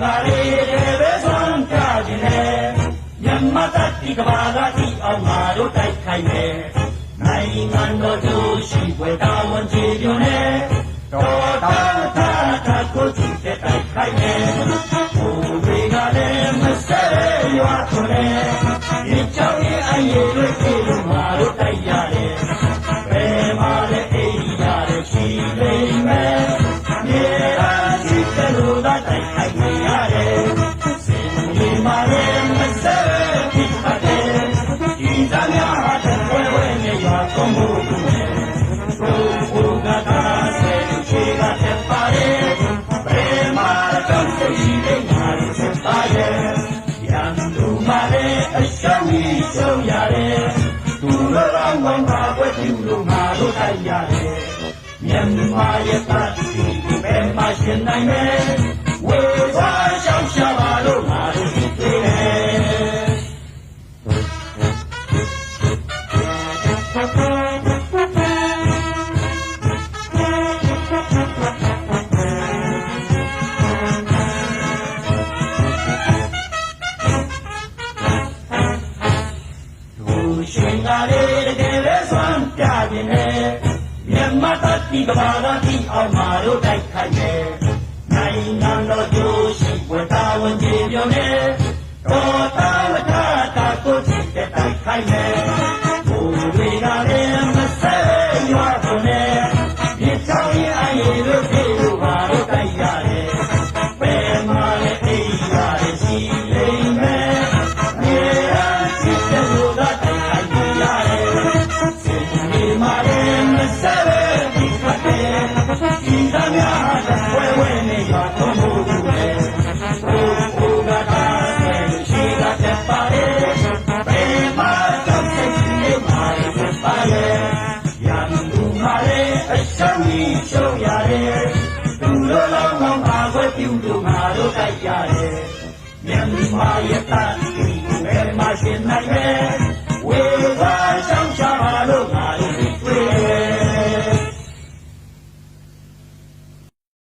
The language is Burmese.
ငါလေးတဲ့ပဲဆွမ်းပြခြင်းနဲ့မြတ်မတတိကဘာသာတိအောင်ငါတို့တိုက်ခိုက်မယ်နိုင်ငံတော်ကျိုးရှိွယ်တာဝန်ကြည်ညိုနဲ့တော်တာတာတာကိုကြည့်တဲ့တိုက်ခိုက်မယ်ဘုရားကလည်းမဆဲရွာထွန်းနဲ့ဒီကြောင့်ရဲ့အရေး တိုက်ခိုက်နေရတယ်စင်ကြီးမာရဲ့မဆဲဖြစ်ပါတယ်ဒီသားများဟာတဲ့ဝဲဝဲနဲ့ရွာကောင်းမှုနဲ့ဘုရားကသာစေချေကတဲ့ပါတယ်ဘယ်မှာတော့ရှိတဲ့ငါတို့စပါရဲ့ရန်သူမာရဲ့အရှုံးကြီးရှုံးရတယ်သူတို့တော့ဝမ်းပါွက်ပြုလို့ ဝေသွားရှောက်ရှာပါလို့ငါတို့ဒီသေးတယ်သူရှင်ကလေးတကယ်လဲဆွမ်းပြခြင်းနဲ့မြတ်မတတိကဘာသာတိအောင်မာတို့တိုက်ခိုက်မယ်နိုင်ငံတော်ကျိုး တော်တာဝတ္တတာကိုကြည့်တဲ့တိုက်ခိုက်မယ်ဘုရားကလည်းမဆဲရွာကုန်နဲ့ဒီချောင်းရဲ့အရေးတို့ပြေလို့ပါတို့တိုက်ရတယ်ဘယ်မှာလဲအိယာရဲ့ရှိလိမ့်မယ်မြေအားရှိတဲ့လူသားတိုက်ခိုက်နေရတယ်စင်ကြီးမာရဲ့မဆဲဒီကတဲ့ဒီသားများဟာဝဲဝဲနေပါတော့မှုနဲ့ဘု ဖြစ်ပါရဲ့ရန်သူမာရဲ့အရှုံးကြီးရှုံးရတယ်သူတို့လုံးဝပါခွဲပြုလို့ငါတို့တိုက်ရတယ်မြန်မာရဲ့တန်